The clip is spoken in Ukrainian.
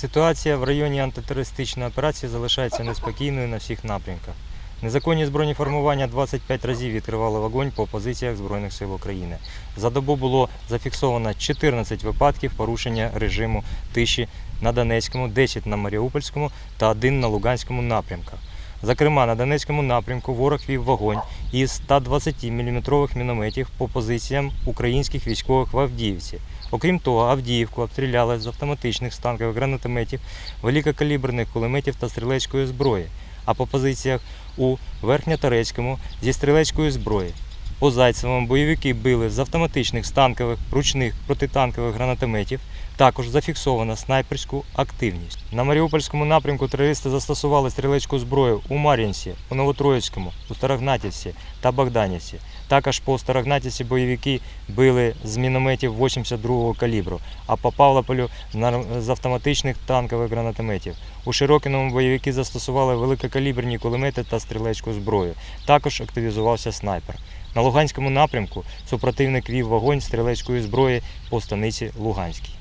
Ситуація в районі антитерористичної операції залишається неспокійною на всіх напрямках. Незаконні збройні формування 25 разів відкривали вогонь по позиціях Збройних сил України. За добу було зафіксовано 14 випадків порушення режиму тиші на Донецькому, 10 на Маріупольському та 1 на Луганському напрямках. Зокрема, на Донецькому напрямку ворог вів вогонь із 120 мм мінометів по позиціям українських військових в Авдіївці. Окрім того, Авдіївку обстріляли з автоматичних станкових гранатометів, великокаліберних кулеметів та стрілецької зброї, а по позиціях у Верхньоторецькому зі стрілецької зброї. По Зайцевому бойовики били з автоматичних станкових ручних протитанкових гранатометів. Також зафіксовано снайперську активність. На Маріупольському напрямку терористи застосували стрілецьку зброю у Мар'їнці, у Новотроїцькому, у Старогнатівці та Богданівці. Також по Старогнатівці бойовики били з мінометів 82-го калібру, а по Павлополю з автоматичних танкових гранатометів. У Широкіному бойовики застосували великокаліберні кулемети та стрілецьку зброю. Також активізувався снайпер. На Луганському напрямку супротивник вів вогонь стрілецької зброї по станиці Луганській.